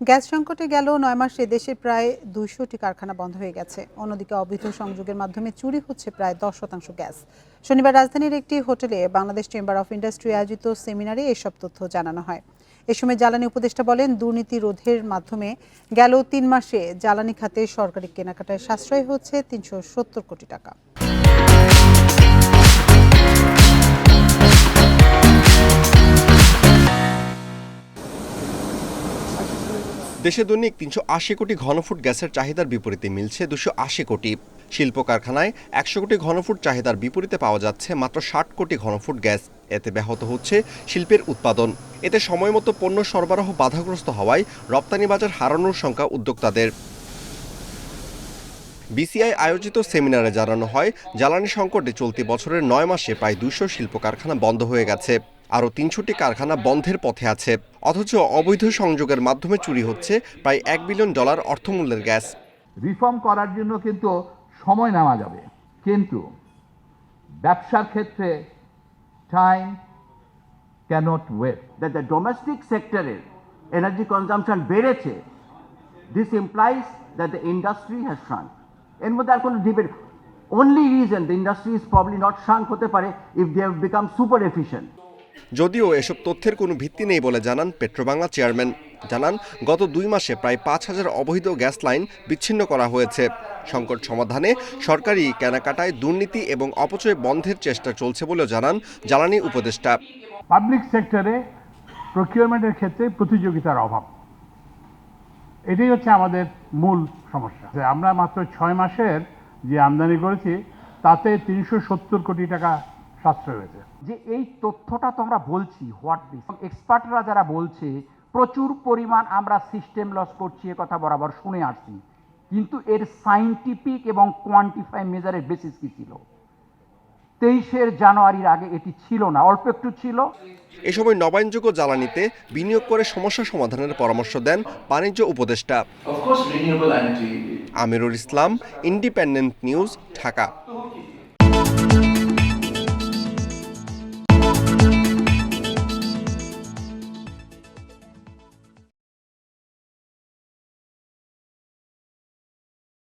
Gas সংকটে গেল নয় মাসে দেশে প্রায় দুইশোটি কারখানা বন্ধ হয়ে গেছে। অন্যদিকে অবৈধ সংযোগের মাধ্যমে চুরি হচ্ছে প্রায় দশ শতাংশ গ্যাস। শনিবার রাজধানীর একটি হোটেলে বাংলাদেশ চেম্বার অফ ইন্ডাস্ট্রি আয়োজিত সেমিনারে এসব তথ্য জানানো হয়। এ সময় জ্বালানি উপদেষ্টা বলেন, দুর্নীতি রোধের মাধ্যমে গেল তিন মাসে জ্বালানি খাতে সরকারি কেনাকাটায় সাশ্রয় হচ্ছে তিনশো সত্তর কোটি টাকা। দেশে দৈনিক তিনশো আশি কোটি ঘনফুট গ্যাসের চাহিদার বিপরীতে মিলছে দুশো আশি কোটি। শিল্প কারখানায় একশো কোটি ঘনফুট চাহিদার বিপরীতে পাওয়া যাচ্ছে মাত্র ষাট কোটি ঘনফুট গ্যাস। এতে ব্যাহত হচ্ছে শিল্পের উৎপাদন। এতে সময়মতো পণ্য সরবরাহ বাধাগ্রস্ত হওয়ায় রপ্তানি বাজার হারানোর সংখ্যা উদ্যোক্তাদের। বিসিআই আয়োজিত সেমিনারে জানানো হয়, জ্বালানি সংকটে চলতি বছরের নয় মাসে প্রায় দুশো শিল্প কারখানা বন্ধ হয়ে গেছে। আরও তিনশোটি কারখানা বন্ধের পথে আছে। অথচ অবৈধ সংযোগের মাধ্যমে চুরি হচ্ছে প্রায় এক বিলিয়ন ডলার অর্থমূল্যের গ্যাস। রিফর্ম করার জন্য কিন্তু সময় নেওয়া যাবে। কিন্তু ব্যবসার ক্ষেত্রে time cannot wait the domestic সেক্টরের এনার্জি কনজামশন বেড়েছে। This implies that the industry has shrunk এর মধ্যে আর কোনো debate only reason the industry is probably not shrunk হতে পারে if they have become super efficient যদিও এসব তথ্যের কোনো ভিত্তি নেই বলে জানান পেট্রোবাংলা চেয়ারম্যান। জানান, গত দুই মাসে প্রায় পাঁচ হাজার অবৈধ গ্যাস লাইন বিচ্ছিন্ন করা হয়েছে। সংকট সমাধানে সরকারি কেনাকাটায় দুর্নীতি এবং অপচয় বন্ধের চেষ্টা চলছে বলেও জানান জ্বালানি উপদেষ্টা। পাবলিক সেক্টরে প্রকিউরমেন্টের ক্ষেত্রে প্রতিযোগিতার অভাব। এটাই হচ্ছে আমাদের মূল সমস্যা। আমরা মাত্র ছয় মাসের যে আমদানি করেছি, তাতে তিনশো সত্তর কোটি টাকা সাশ্রয় হয়েছে যে এই তথ্যটা তো আমরা বলছি হোয়াট দিস এক্সপার্টরা যারা বলছে প্রচুর পরিমাণ আমরা সিস্টেম লস করছি এ কথা বরাবর শুনে আসছি। কিন্তু এর সাইন্টিফিক এবং কোয়ান্টিফাই মেজারের বেসিস কি ছিল? তেইশের জানুয়ারির আগে এটি ছিল না অল্প একটু ছিল। এ সময় নবায়নযোগ্য জ্বালানিতে বিনিয়োগ করে সমস্যা সমাধানের পরামর্শ দেন বাণিজ্য উপদেষ্টা। Amirul Islam Independent News Dhaka.